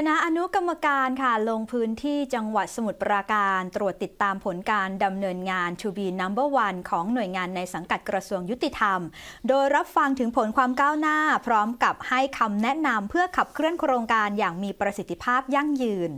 คณะอนุกรรมการค่ะลงพื้นที่จังหวัดสมุทรปราการตรวจติดตามผลการดำเนินงาน To be number one ของหน่วยงานในสังกัดกระทรวงยุติธรรม โดยรับฟังถึงผลความก้าวหน้า พร้อมกับให้คำแนะนำเพื่อขับเคลื่อนโครงการอย่างมีประสิทธิภาพยั่งยืน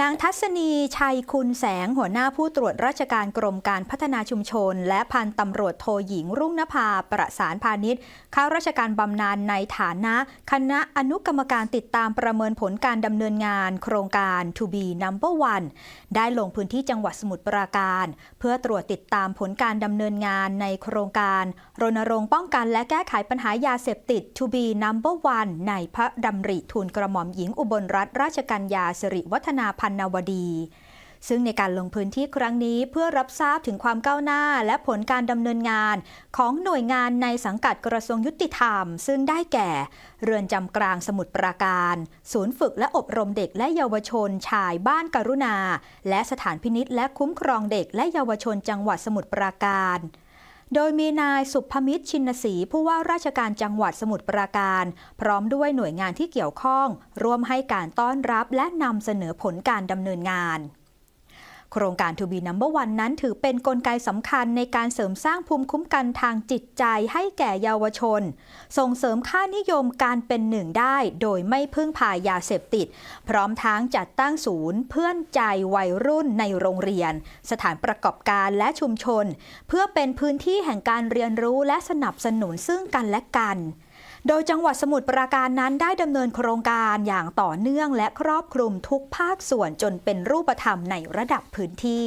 นางทัศนีชัยคุณแสงหัวหน้าผู้ตรวจราชการกรมการพัฒนาชุมชน และพันตำรวจโทหญิงรุ่งนภาประสานพาณิชย์เข้าราชการบำนาญในฐานะ คณะอนุกรรมการติดตามประเมินผลการดำเนินงาน โครงการ To be number one ได้ลงพื้นที่จังหวัดสมุทรปราการ เพื่อตรวจติดตามผลการดำเนินงานในโครงการ รณรงค์ป้องกันและแก้ไขปัญหายาเสพติด To be number one ในพระดำริทูลกระหม่อมหญิงอุบลรัตนราชกัญญาสิริวัฒนาพันนวดี ซึ่งในการลงพื้นที่ครั้งนี้เพื่อรับทราบถึงความก้าวหน้าและผลการดำเนินงานของหน่วยงานในสังกัดกระทรวงยุติธรรม ซึ่งได้แก่ เรือนจำกลางสมุทรปราการ ศูนย์ฝึกและอบรมเด็กและเยาวชน ชายบ้านกรุณา และสถานพินิษและคุ้มครองเด็กและเยาวชนจังหวัดสมุทรปราการ โดยมีนายสุภมิตรชินศรีผู้ว่าราชการจังหวัดสมุทรปราการ พร้อมด้วยหน่วยงานที่เกี่ยวข้อง ร่วมให้การต้อนรับและนำเสนอผลการดำเนินงาน โครงการ To be number one นั้นถือเป็นนกลไกสำคัญในการเสริมสร้างภูมิคุ้มกันทางจิตใจให้แก่เยาวชน ส่งเสริมค่านิยมการเป็นหนึ่งได้โดยไม่พึ่งพายาเสพติด พร้อมทั้งจัดตั้งศูนย์ เพื่อนใจวัยรุ่นในโรงเรียน สถานประกอบการและชุมชน เพื่อเป็นพื้นที่แห่งการเรียนรู้และสนับสนุนซึ่งกันและกัน โดยจังหวัดสมุทรปราการนั้นได้ดำเนินโครงการอย่างต่อเนื่องและครอบคลุมทุกภาคส่วนจนเป็นรูปธรรมในระดับพื้นที่